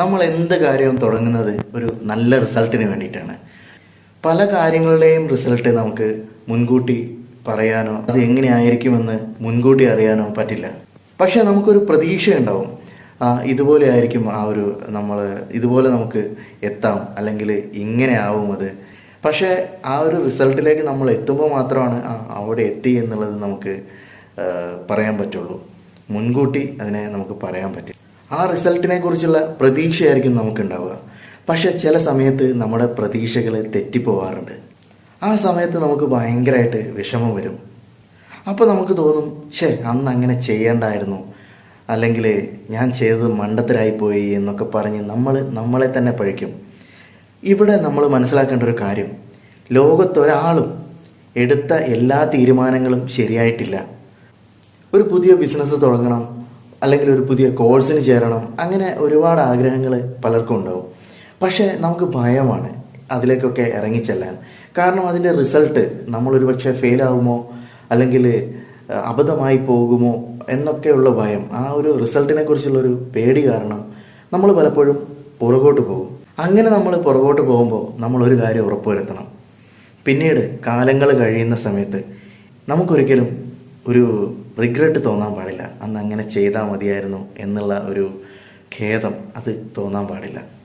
നമ്മൾ എന്ത് കാര്യവും തുടങ്ങുന്നത് ഒരു നല്ല റിസൾട്ടിന് വേണ്ടിയിട്ടാണ്. പല കാര്യങ്ങളുടെയും റിസൾട്ട് നമുക്ക് മുൻകൂട്ടി പറയാനോ അത് എങ്ങനെയായിരിക്കുമെന്ന് മുൻകൂട്ടി അറിയാനോ പറ്റില്ല. പക്ഷെ നമുക്കൊരു പ്രതീക്ഷ ഉണ്ടാവും ആ ഇതുപോലെ ആയിരിക്കും ആ ഒരു നമ്മൾ ഇതുപോലെ നമുക്ക് എത്താം അല്ലെങ്കിൽ ഇങ്ങനെ ആവും അത്. പക്ഷേ ആ ഒരു റിസൾട്ടിലേക്ക് നമ്മൾ എത്തുമ്പോൾ മാത്രമാണ് ആ അവിടെ എത്തി എന്നുള്ളത് നമുക്ക് പറയാൻ പറ്റുള്ളൂ. മുൻകൂട്ടി അതിനെ നമുക്ക് പറയാൻ പറ്റും. ആ റിസൾട്ടിനെ കുറിച്ചുള്ള പ്രതീക്ഷയായിരിക്കും നമുക്കുണ്ടാവുക. പക്ഷെ ചില സമയത്ത് നമ്മുടെ പ്രതീക്ഷകൾ തെറ്റിപ്പോവാറുണ്ട്. ആ സമയത്ത് നമുക്ക് ഭയങ്കരമായിട്ട് വിഷമം വരും. അപ്പോൾ നമുക്ക് തോന്നും ഷേ അന്ന് അങ്ങനെ ചെയ്യേണ്ടായിരുന്നു. അല്ലെങ്കിൽ ഞാൻ ചെയ്തത് മണ്ടത്തിലായിപ്പോയി എന്നൊക്കെ പറഞ്ഞ് നമ്മൾ നമ്മളെ തന്നെ പഴിക്കും. ഇവിടെ നമ്മൾ മനസ്സിലാക്കേണ്ട ഒരു കാര്യം ലോകത്തൊരാളും എടുത്ത എല്ലാ തീരുമാനങ്ങളും ശരിയായിട്ടില്ല. ഒരു പുതിയ ബിസിനസ് തുടങ്ങണം അല്ലെങ്കിൽ ഒരു പുതിയ കോഴ്സിന് ചേരണം. അങ്ങനെ ഒരുപാട് ആഗ്രഹങ്ങൾ പലർക്കും ഉണ്ടാവും. പക്ഷേ നമുക്ക് ഭയമാണ് അതിലേക്കൊക്കെ ഇറങ്ങിച്ചെല്ലാൻ. കാരണം അതിന്റെ റിസൾട്ട് നമ്മളൊരു പക്ഷേ ഫെയിലാവുമോ അല്ലെങ്കിൽ അബദ്ധമായി പോകുമോ? എന്നൊക്കെയുള്ള ഭയം. ആ ഒരു റിസൾട്ടിനെ കുറിച്ചുള്ളൊരു പേടി കാരണം നമ്മൾ പലപ്പോഴും പുറകോട്ട് പോകും. അങ്ങനെ നമ്മൾ പുറകോട്ട് പോകുമ്പോൾ നമ്മൾ ഒരു കാര്യം ഉറപ്പുവരുത്തണം. പിന്നീട് കാലങ്ങൾ കഴിയുന്ന സമയത്ത് നമുക്കൊരിക്കലും ഒരു റിഗ്രറ്റ് തോന്നാൻ പാടില്ല. അന്ന് അങ്ങനെ ചെയ്താൽ മതിയായിരുന്നു എന്നുള്ള ഒരു ഖേദം അത് തോന്നാൻ പാടില്ല.